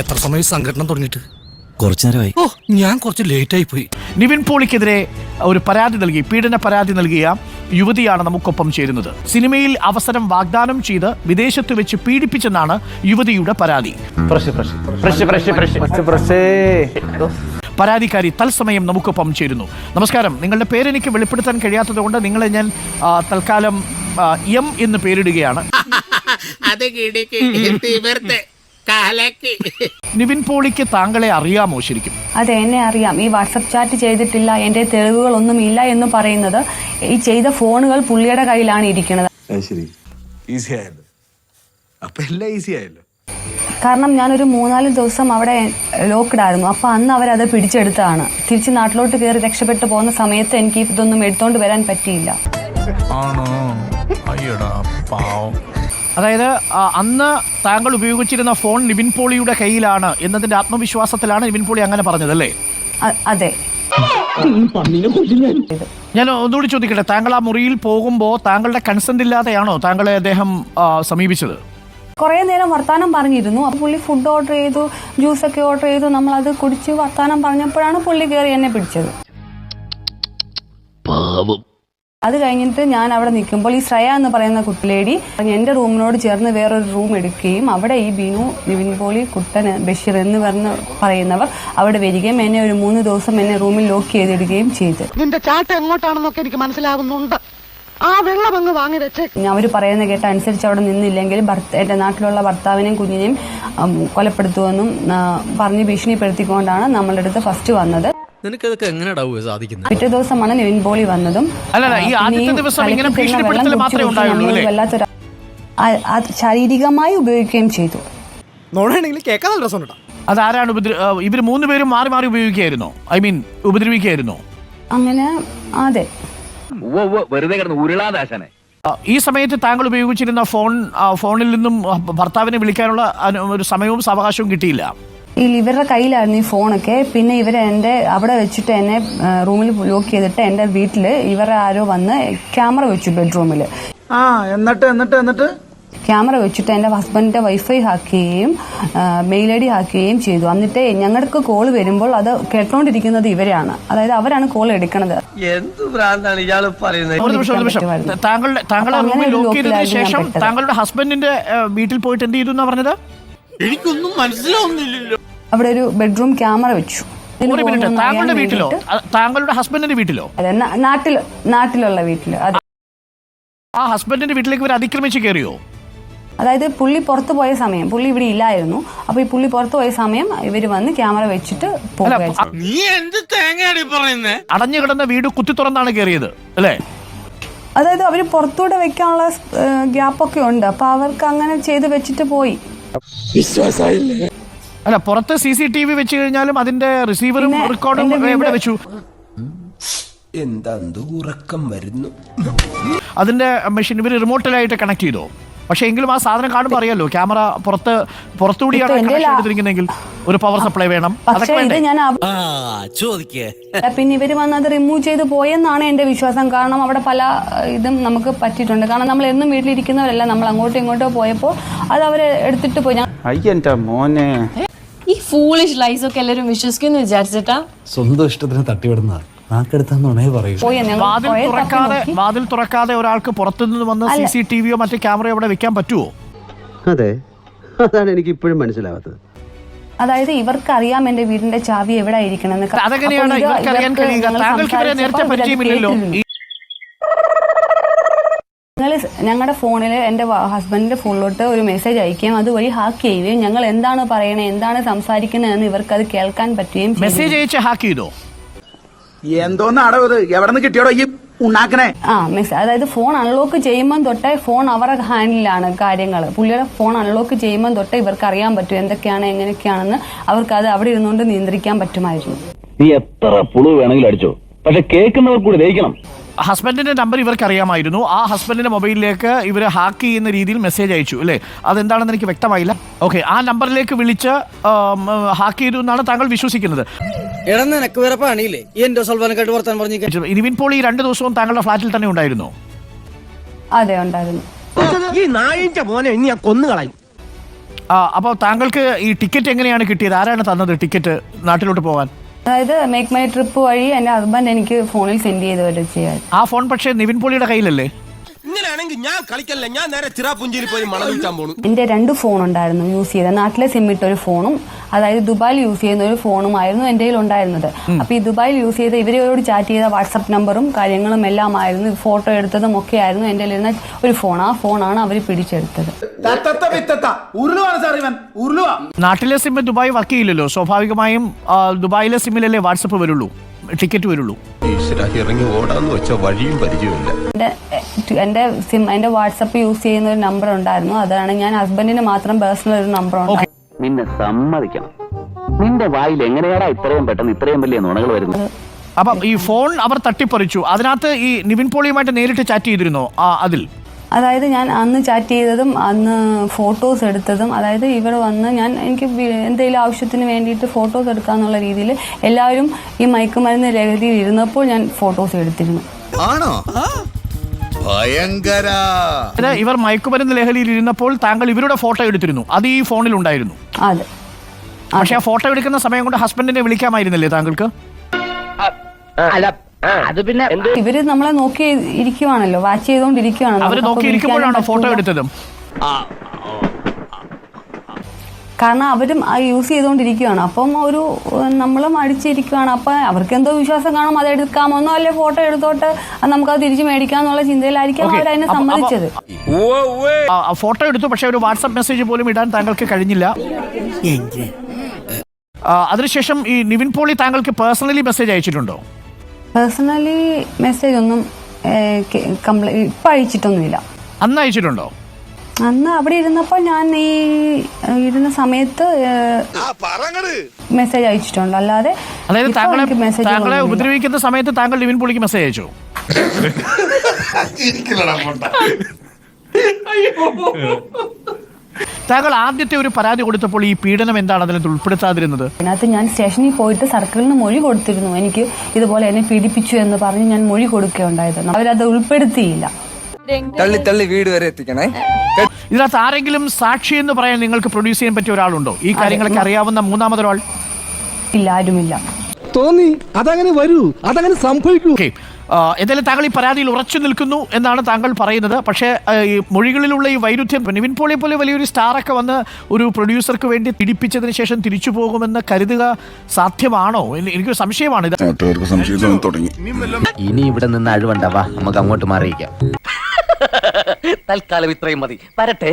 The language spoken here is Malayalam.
എത്ര സമയം സംഘടന തുടങ്ങിയിട്ട്? കുറച്ചു നേരമായി. ഓ ഞാൻ കുറച്ച് ലേറ്റ് ആയി പോയി. നിവിൻ പോളിക്കെതിരെ ഒരു പരാതി നൽകി പീഡന പരാതി നൽകിയ യുവതിയാണ് നമുക്കൊപ്പം ചേരുന്നത്. സിനിമയിൽ അവസരം വാഗ്ദാനം ചെയ്ത് വിദേശത്ത് വെച്ച് പീഡിപ്പിച്ചെന്നാണ് യുവതിയുടെ പരാതി. പരാതിക്കാരി തത്സമയം നമുക്കൊപ്പം ചേരുന്നു. നമസ്കാരം. നിങ്ങളുടെ പേരെനിക്ക് വെളിപ്പെടുത്താൻ കഴിയാത്തത് കൊണ്ട് നിങ്ങളെ ഞാൻ തൽക്കാലം എം എന്ന് പേരിടുകയാണ്. അത് കിടക്ക് തിമിർത്ത് കലക്ക്. നിവിൻ പോളിക്ക് താങ്കളെ അറിയാമോ ശരിക്കും? അതെ എന്നെ അറിയാം. ഈ വാട്സപ്പ് ചാറ്റ് ചെയ്തിട്ടില്ല. എന്റെ തെളിവുകളൊന്നും ഇല്ല എന്ന് പറയുന്നത് ഈ ചെയ്ത ഫോണുകൾ പുള്ളിയുടെ കയ്യിലാണ് ഇരിക്കുന്നത്. ഈസി ആയല്ലോ. അപ്പൊ എല്ലാം ഈസി ആയല്ലോ. കാരണം ഞാനൊരു മൂന്നാൽ ദിവസം അവിടെ ലോക്ക്ഡ് ആയിരുന്നു അപ്പൊ അന്ന് അവരത് പിടിച്ചെടുത്തതാണ്. തിരിച്ച് നാട്ടിലോട്ട് കയറി രക്ഷപ്പെട്ടു പോകുന്ന സമയത്ത് എനിക്ക് ഇതൊന്നും എടുത്തോണ്ട് വരാൻ പറ്റിയില്ല. ആണോ? അയ്യടാ പാവം. അതായത് അന്ന് താങ്കൾ ഉപയോഗിച്ചിരുന്ന ഫോൺ നിവിൻ പോളിയുടെ കയ്യിലാണ് എന്നതിന്റെ ആത്മവിശ്വാസത്തിലാണ് നിവിൻ പോളി അങ്ങനെ പറഞ്ഞത് അല്ലേ? അതെ. ഞാൻ ഒന്നുകൂടി ചോദിക്കട്ടെ താങ്കൾ ആ മുറിയിൽ പോകുമ്പോൾ താങ്കളുടെ കൺസെന്റ് ഇല്ലാതെയാണോ താങ്കളെ അദ്ദേഹം സമീപിച്ചത്? കുറേ നേരം വർത്താനം പറഞ്ഞിരുന്നു. അപ്പോൾ പുള്ളി ഫുഡ് ഓർഡർ ചെയ്തു ജ്യൂസ് ഒക്കെ ഓർഡർ ചെയ്തു നമ്മൾ അത് കുടിച്ച് വർത്താനം പറഞ്ഞപ്പോഴാണ് പുള്ളി കയറി എന്നെ പിടിച്ചത്. അത് കഴിഞ്ഞിട്ട് ഞാൻ അവിടെ നിൽക്കുമ്പോൾ ഈ ശ്രേയ എന്ന് പറയുന്ന കുട്ടിലേടി എന്റെ റൂമിനോട് ചേർന്ന് വേറൊരു റൂം എടുക്കുകയും അവിടെ ഈ ബിനു നിവിൻ പോളി കുട്ടൻ ബഷീർ എന്ന് പറഞ്ഞ് പറയുന്നവർ അവിടെ വരികയും എന്നെ ഒരു മൂന്ന് ദിവസം എന്നെ റൂമിൽ ലോക്ക് ചെയ്തിടുകയും ചെയ്തു. നിന്റെ ചാട്ട എങ്ങോട്ടാണെന്നൊക്കെ എനിക്ക് മനസ്സിലാവുന്നുണ്ട്. ആ വെള്ളം അങ്ങ് വാങ്ങി വെച്ചേ. അവർ പറയുന്ന കേട്ട അനുസരിച്ച് അവിടെ നിന്നില്ലെങ്കിൽ എന്റെ നാട്ടിലുള്ള ഭർത്താവിനെയും കുഞ്ഞിനെയും കൊലപ്പെടുത്തുമെന്നും പറഞ്ഞ് ഭീഷണിപ്പെടുത്തിക്കൊണ്ടാണ് നമ്മളുടെ അടുത്ത് ഫസ്റ്റ് വന്നത്. നിനക്കതൊക്കെ എങ്ങനെയാ സാധിക്കുന്നത്? പിറ്റേ ദിവസമാണ് നിവിൻ പോളി വന്നതും. അല്ലല്ല, ഈ ആദ്യത്തെ ദിവസം ഇങ്ങനെ ഭീഷണിപ്പെടുത്തൽ മാത്രമേ ഉണ്ടായുള്ളൂ, അല്ലേ? വല്ലാത്തൊരു ആ- ശാരീരികമായി ഉപയോഗിക്കുകയും ചെയ്തു. കേൾക്കാൻ നല്ല രസമുണ്ടാ അതാരാണ് ഉപദ്ര ഇവർ മൂന്ന് പേരും മാറി മാറി ഉപയോഗിക്കായിരുന്നു ഐ മീൻ ഉപദ്രവിക്കായിരുന്നു അങ്ങനെ അതെ. വെറുതെ കിടന്ന് ഉരുളാദാശനെ ഈ സമയത്ത് താങ്കൾ ഉപയോഗിച്ചിരുന്ന ഫോൺ ഫോണിൽ നിന്നും ഭർത്താവിനെ വിളിക്കാനുള്ള ഒരു സമയവും സാവകാശവും കിട്ടിയില്ല. ഈ ഇവരുടെ കയ്യിലായിരുന്നു ഈ ഫോണൊക്കെ. പിന്നെ ഇവർ എന്റെ അവിടെ വെച്ചിട്ട് എന്നെ റൂമിൽ ലോക്ക് ചെയ്തിട്ട് എന്റെ വീട്ടിൽ ഇവരെ ആരോ വന്ന് ക്യാമറ വെച്ചു ബെഡ്റൂമിൽ ആ എന്നിട്ട് എന്നിട്ട് എന്നിട്ട്? ക്യാമറ വെച്ചിട്ട് എന്റെ ഹസ്ബൻഡിന്റെ വൈഫൈ ഹാക്ക് ചെയ്യുകയും മെയിൽ ഐ ഡി ഹാക്ക് ചെയ്യുകയും ചെയ്തു. എന്നിട്ട് ഞങ്ങൾക്ക് കോൾ വരുമ്പോൾ അത് കേട്ടോണ്ടിരിക്കുന്നത് ഇവരെയാണ് അതായത് അവരാണ് കോൾ എടുക്കുന്നത് എന്ത് ഭ്രാന്താണ് ഇയാൾ പറയുന്നത്? ഒരു നിമിഷം ഒരു നിമിഷം. താങ്കളുടെ താങ്കളുടെ റൂമിൽ ലോക്ക് ചെയ്തതിന് ശേഷം താങ്കളുടെ ഹസ്ബൻഡിന്റെ വീട്ടിൽ പോയിട്ട് എന്ത് ചെയ്തു എന്നാ പറഞ്ഞത്? എനിക്കൊന്നും മനസ്സിലാവുന്നില്ലല്ലോ. അവിടെ ഒരു ബെഡ്റൂം ക്യാമറ വെച്ചു. ഒരു മിനിറ്റ്. താങ്കളുടെ വീട്ടിലോ? താങ്കളുടെ ഹസ്ബൻഡിന്റെ വീട്ടിലോ? അതെ നാട്ടിൽ നാട്ടിലുള്ള വീട്ടിൽ. അതെ. ആ ഹസ്ബൻഡിന്റെ വീട്ടിലേക്ക് ഇവർ അതിക്രമിച്ച് കയറിയോ അതായത് പുള്ളി പുറത്തു പോയ സമയം പുള്ളി ഇവിടെ ഇല്ലായിരുന്നു. അപ്പൊ ഈ പുള്ളി പുറത്തു പോയ സമയം ഇവർ വന്ന് ക്യാമറ വെച്ചിട്ട് നീ എന്ത് തേങ്ങയാണ് പറയുന്നേ? അടഞ്ഞു കിടന്ന വീട് കുത്തി തുറന്നാണ് കയറിയത് അല്ലേ? അതായത് അവർ പുറത്തൂടെ വെക്കാനുള്ള ഗ്യാപ്പൊക്കെ ഉണ്ട്. അപ്പൊ അവർക്ക് അങ്ങനെ ചെയ്ത് വെച്ചിട്ട് പോയി. അല്ല പുറത്ത് സി സി ടി വി വെച്ച് കഴിഞ്ഞാലും അതിന്റെ റിസീവറും റെക്കോർഡും എവിടെ വെച്ചു? എന്താ ഉറക്കം വരുന്നു? അതിന്റെ മെഷീൻ ഇവർ റിമോട്ടിലായിട്ട് കണക്ട് ചെയ്തോ. പക്ഷെ എങ്കിലും ആ സാധനം കാണുമ്പോൾ അറിയാലോ ക്യാമറ പുറത്ത് പുറത്തുകൂടിയാണ് എടുത്തിരിക്കുന്നെങ്കിൽ ഒരു പവർ സപ്ലൈ വേണം. പിന്നെ ഇവർ വന്ന് അത് റിമൂവ് ചെയ്ത് പോയെന്നാണ് എന്റെ വിശ്വാസം. കാരണം അവിടെ പല ഇതും നമുക്ക് പറ്റിയിട്ടുണ്ട്. കാരണം നമ്മൾ എന്നും വീട്ടിലിരിക്കുന്നവരല്ല. നമ്മൾ അങ്ങോട്ടും ഇങ്ങോട്ടോ പോയപ്പോൾ അത് അവരെ എടുത്തിട്ട് പോയി. ഞാൻ മോനെ. ഈ ഫൂളിഷ് ലൈസ് ഒക്കെ എല്ലാരും വിശ്വസിക്കുന്നു വിചാരിച്ചിട്ടാ? സ്വന്തം ഇഷ്ടത്തിന് തട്ടിവിടുന്ന നാക്കെടുത്താന്നുണേ പറയൂ. പോയി ഞങ്ങൾ വാതിൽ തപ്പി തുറക്കാതെ നോക്കി. വാതിൽ തുറക്കാതെ ഒരാൾക്ക് പുറത്തുനിന്ന് വന്ന് സി സി ടി വിയോ മറ്റു ക്യാമറയോ അവിടെ വെക്കാൻ പറ്റുമോ അതെ. അതാണ് എനിക്ക് ഇപ്പോഴും മനസ്സിലാവാത്തത്. അതായത് ഇവർക്ക് അറിയാം എന്റെ വീടിന്റെ ചാവി എവിടെ ആയിരിക്കണം അതെങ്ങനെയാണ് ഇവർക്ക് അറിയാൻ കഴിയുക താങ്കൾക്ക് ഇവരെ നേരത്തെ പരിചയമില്ലല്ലോ. ഈ ഞങ്ങൾ ഞങ്ങളുടെ ഫോണിൽ എന്റെ ഹസ്ബൻഡിന്റെ ഫോണിലോട്ട് ഒരു മെസ്സേജ് അയക്കുകയും അതുവഴി ഹാക്ക് ചെയ്യുകയും ഞങ്ങൾ എന്താണ് പറയണേ എന്താണ് സംസാരിക്കുന്നതെന്ന് ഇവർക്ക് അത് കേൾക്കാൻ പറ്റുകയും മെസ്സേജ് അയച്ച് ഹാക്ക് ചെയ്തോ? എന്തോന്നാടോ ഇത് എവിടെ നിന്ന് കിട്ടിയോടോ ഈ ഉണ്ടാക്കണേ ആ മെസ്സേജ് അതായത് ഫോൺ അൺലോക്ക് ചെയ്യുമ്പോൾ തൊട്ടേ ഫോൺ അവരുടെ ഹാൻഡിലാണ് കാര്യങ്ങൾ പുള്ളിയുടെ ഫോൺ അൺലോക്ക് ചെയ്യുമ്പോൾ തൊട്ടേ ഇവർക്ക് അറിയാൻ പറ്റും എന്തൊക്കെയാണ് എങ്ങനെയൊക്കെയാണെന്ന് അവർക്ക് അത് അവിടെ ഇരുന്നുകൊണ്ട് നിയന്ത്രിക്കാൻ പറ്റുമായിരുന്നു. നീ എത്ര പുളു വേണമെങ്കിലും അടിച്ചോ. പക്ഷെ കേൾക്കുന്നവർ കൂടി ദഹിക്കണം. ഹസ്ബൻഡിന്റെ നമ്പർ ഇവർക്ക് അറിയാമായിരുന്നു ആ ഹസ്ബൻഡിന്റെ മൊബൈലിലേക്ക് ഇവർ ഹാക്ക് ചെയ്യുന്ന രീതിയിൽ മെസ്സേജ് അയച്ചു അല്ലേ? അതെന്താണെന്ന് എനിക്ക് വ്യക്തമായില്ല. ഓക്കെ ആ നമ്പറിലേക്ക് വിളിച്ച് ഹാക്ക് ചെയ്തു എന്നാണ് താങ്കൾ വിശ്വസിക്കുന്നത്. നിനക്ക് വേറെ പണിയില്ലേ? ഈ എന്റെ സൽവാനക്കായിട്ട് വർത്താൻ പറഞ്ഞിരിക്കാൻ നിവിൻ പോൾ ഈ രണ്ട് ദിവസവും താങ്കളുടെ ഫ്ലാറ്റിൽ തന്നെ ഉണ്ടായിരുന്നു. അതെ ഉണ്ടായിരുന്നു. ഈ നായിന്റെ മോനെ ഇനി ഞാൻ അപ്പോൾ താങ്കൾക്ക് ഈ ടിക്കറ്റ് എങ്ങനെയാണ് കിട്ടിയത്? ആരാണ് തന്നത് ടിക്കറ്റ് നാട്ടിലോട്ട് പോകാൻ അതായത് മേക്ക് മൈ ട്രിപ്പ് വഴി എന്റെ ഹസ്ബൻഡ് എനിക്ക് ഫോണിൽ സെൻഡ് ചെയ്ത് വരെ ചെയ്യാൻ ആ ഫോൺ പക്ഷേ നിവിൻ പോളിയുടെ കയ്യിലല്ലേ? ഇങ്ങനെയാണെങ്കിൽ ഞാൻ കളിക്കല്ല? ഞാൻ നേരെ ചിറാപുഞ്ചിയിൽ പോയി മണം വിൽക്കാൻ പോണു. എന്റെ രണ്ട് ഫോൺ ഉണ്ടായിരുന്നു യൂസ് ചെയ്ത. നാട്ടിലെ സിം ഇട്ട ഒരു ഫോണും അതായത് ദുബായിൽ യൂസ് ചെയ്യുന്ന ഒരു ഫോണും ആയിരുന്നു എന്റെ കയ്യിൽ ഉണ്ടായിരുന്നത്. അപ്പൊ ഈ ദുബായിൽ യൂസ് ചെയ്ത ഇവരോട് ചാറ്റ് ചെയ്ത വാട്സപ്പ് നമ്പറും കാര്യങ്ങളും എല്ലാം ആയിരുന്നു. ഫോട്ടോ എടുത്തതും ഒക്കെ ആയിരുന്നു എന്റെ കയ്യിലിരുന്ന ഒരു ഫോൺ ആ ഫോണാണ് അവർ പിടിച്ചെടുത്തത്. നാട്ടിലെ സിം ദുബായ് വർക്ക് ചെയ്യില്ലല്ലോ. സ്വാഭാവികമായും ദുബായിലെ സിമ്മിലല്ലേ വാട്സപ്പ് വരുള്ളൂ? ടിക്കറ്റ് വരുള്ളൂ. ഇറങ്ങി ഓടാന്ന് വെച്ച വഴിയും പരിചയമില്ല എന്റെ എന്റെ സിം എന്റെ വാട്സപ്പ് യൂസ് ചെയ്യുന്ന ഒരു നമ്പർ ഉണ്ടായിരുന്നു. അതാണ് ഞാൻ ഹസ്ബൻഡിന് മാത്രം പേഴ്സണൽ ഒരു നമ്പർ ഉണ്ടായിരുന്നു നിന്നെ സമ്മതിക്കണം. നിന്റെ വായിൽ എങ്ങനെയാടാ ഇത്രയും പെട്ടെന്ന് ഇത്രയും വലിയ നുണകൾ വരുന്നത്? അപ്പം ഈ ഫോൺ അവർ തട്ടിപ്പറിച്ചു. അതിനകത്ത് ഈ നിവിൻ പോളിയുമായിട്ട് നേരിട്ട് ചാറ്റ് ചെയ്തിരുന്നോ? ആ അതിൽ. അതായത് ഞാൻ അന്ന് ചാറ്റ് ചെയ്തതും അന്ന് ഫോട്ടോസ് എടുത്തതും അതായത് ഇവർ വന്ന് ഞാൻ എനിക്ക് എന്തെങ്കിലും ആവശ്യത്തിന് വേണ്ടിയിട്ട് ഫോട്ടോസ് എടുക്കാന്നുള്ള രീതിയിൽ എല്ലാവരും ഈ മയക്കുമരുന്ന് ലഹരിയിൽ ഇരുന്നപ്പോൾ ഞാൻ ഫോട്ടോസ് എടുത്തിരുന്നു. ആണോ? ഭയങ്കര. ഇവർ മയക്കുമരുന്ന് ലഹരിയിൽ ഇരുന്നപ്പോൾ താങ്കൾ ഇവരുടെ ഫോട്ടോ എടുത്തിരുന്നു. അത് ഈ ഫോണിൽ ഉണ്ടായിരുന്നു. അതെ. പക്ഷെ ആ ഫോട്ടോ എടുക്കുന്ന സമയം കൊണ്ട് ഹസ്ബൻഡിനെ വിളിക്കാമായിരുന്നില്ലേ താങ്കൾക്ക്? അല്ല അത് പിന്നെ ഇവർ നമ്മളെ നോക്കി ഇരിക്കുവാണല്ലോ വാച്ച് ചെയ്തോണ്ടിരിക്കുവാണല്ലോ. അവർ നോക്കി ഫോട്ടോ എടുത്തതും? കാരണം അവരും യൂസ് ചെയ്തുകൊണ്ടിരിക്കുകയാണ് അപ്പം ഒരു നമ്മളും അടിച്ചിരിക്കുകയാണ് അപ്പം അവർക്ക് എന്തോ വിശ്വാസം കാണും അത് എടുക്കാമെന്നോ അല്ലെ ഫോട്ടോ എടുത്തോട്ട് അത് തിരിച്ചു മേടിക്കാന്നുള്ള ചിന്തയിലായിരിക്കും. അവർ അതിനെ സമ്മതിച്ചത്. ഫോട്ടോ എടുത്തു പക്ഷെ ഒരു വാട്സപ്പ് മെസ്സേജ് പോലും ഇടാൻ താങ്കൾക്ക് കഴിഞ്ഞില്ല. ആ, അതിനുശേഷം ഈ നിവിൻ പോളി താങ്കൾക്ക് പേഴ്സണലി മെസ്സേജ് അയച്ചിട്ടുണ്ടോ? പേഴ്സണലി മെസ്സേജ് ഒന്നും ഇപ്പൊ ഇപ്പം അയച്ചിട്ടൊന്നുമില്ല. അന്ന് അയച്ചിട്ടുണ്ടോ? അന്ന് അവിടെ ഇരുന്നപ്പോൾ ഞാൻ ഈ ഇരുന്ന സമയത്ത് മെസ്സേജ് അയച്ചിട്ടുണ്ട്. അല്ലാതെ അതായത് താങ്കളെ. ഉപദ്രവിക്കുന്ന സമയത്ത് താങ്കൾ ലിവിൻ പുള്ളിക്ക് മെസ്സേജ് അയച്ചു? താങ്കൾ ആദ്യത്തെ ഒരു പരാതി കൊടുത്തപ്പോൾ ഈ പീഡനം എന്താണ് അതിനകത്ത് ഉൾപ്പെടുത്താതിരുന്നത്? അതിനകത്ത് ഞാൻ സ്റ്റേഷനിൽ പോയിട്ട് സർക്കിളിന് മൊഴി കൊടുത്തിരുന്നു. എനിക്ക് ഇതുപോലെ എന്നെ പീഡിപ്പിച്ചു എന്ന് പറഞ്ഞ് ഞാൻ മൊഴി കൊടുക്കുകയുണ്ടായത് അവരത് ഉൾപ്പെടുത്തിയില്ല. തള്ളി തള്ളി വീട് വരെ എത്തിക്കണേ. ഇതിനകത്ത് ആരെങ്കിലും സാക്ഷി എന്ന് പറയാൻ നിങ്ങൾക്ക് പ്രൊഡ്യൂസ് ചെയ്യാൻ പറ്റിയ ഒരാളുണ്ടോ? ഈ കാര്യങ്ങളൊക്കെ അറിയാവുന്ന മൂന്നാമതൊരാൾ? ഇല്ല ആരുമില്ല. തോന്നി അതങ്ങനെ വരൂ അതങ്ങനെ സംഭവിക്കൂ. എന്തായാലും താങ്കൾ ഈ പരാതിയിൽ ഉറച്ചു നിൽക്കുന്നു എന്നാണ് താങ്കൾ പറയുന്നത്. പക്ഷേ ഈ മൊഴികളിലുള്ള ഈ വൈരുദ്ധ്യം നിവിൻ പോളിയെ പോലെ വലിയൊരു സ്റ്റാറൊക്കെ വന്ന് ഒരു പ്രൊഡ്യൂസർക്ക് വേണ്ടി പിടിപ്പിച്ചതിന് ശേഷം തിരിച്ചു പോകുമെന്ന് കരുതുക സാധ്യമാണോ? എന്ന് എനിക്കൊരു സംശയമാണ് ഇത്. ഇനി ഇവിടെ നിന്ന് അഴുവണ്ടാവാ. നമുക്ക് അങ്ങോട്ട് മാറിയിക്കാം തൽക്കാലം ഇത്രയും മതി. വരട്ടെ.